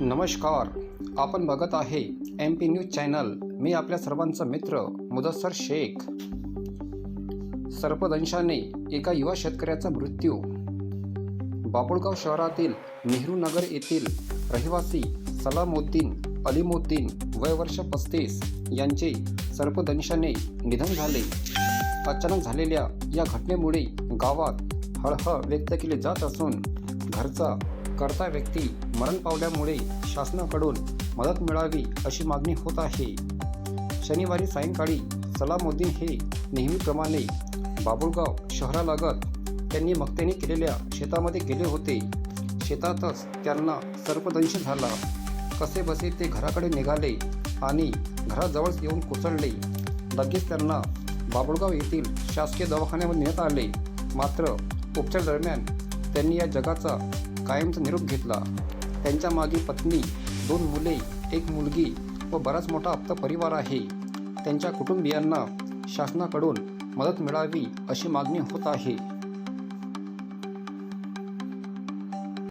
नमस्कार. आपण बघत आहे एम पी न्यूज चॅनल मी आपल्या सर्वांचा मित्र मुदस्सर शेख. सर्पदंशाने एका युवा शेतकऱ्याचा मृत्यू. बाबुळगाव शहरातील नेहरू नगर येथील रहिवासी सलामुद्दीन अलिमुद्दीन वय वर्ष पस्तीस यांचे सर्पदंशाने निधन झाले. अचानक झालेल्या या घटनेमुळे गावात हळहळ व्यक्त केली जात असून घरचा करता व्यक्ती मरण पावल्यामुळे शासनाकडून मदत मिळावी अशी मागणी होत आहे. शनिवारी सायंकाळी सलामुद्दीन हे नेहमीप्रमाणे बाबुळगाव शहरालगत त्यांनी मक्तेने केलेल्या शेतामध्ये गेले होते. शेतातच त्यांना सर्पदंश झाला. कसे बसे ते घराकडे निघाले आणि घराजवळच येऊन कोसळले. लगेच त्यांना बाबुळगाव येथील शासकीय दवाखान्यामध्ये नेण्यात आले. मात्र उपचार दरम्यान त्यांनी या जगाचा कायमचा निरोप घेतला. त्यांच्या मागे पत्नी दोन मुले एक मुलगी व बराच मोठा हप्ता परिवार आहे. त्यांच्या कुटुंबियांना शासनाकडून मदत मिळावी अशी मागणी होत आहे.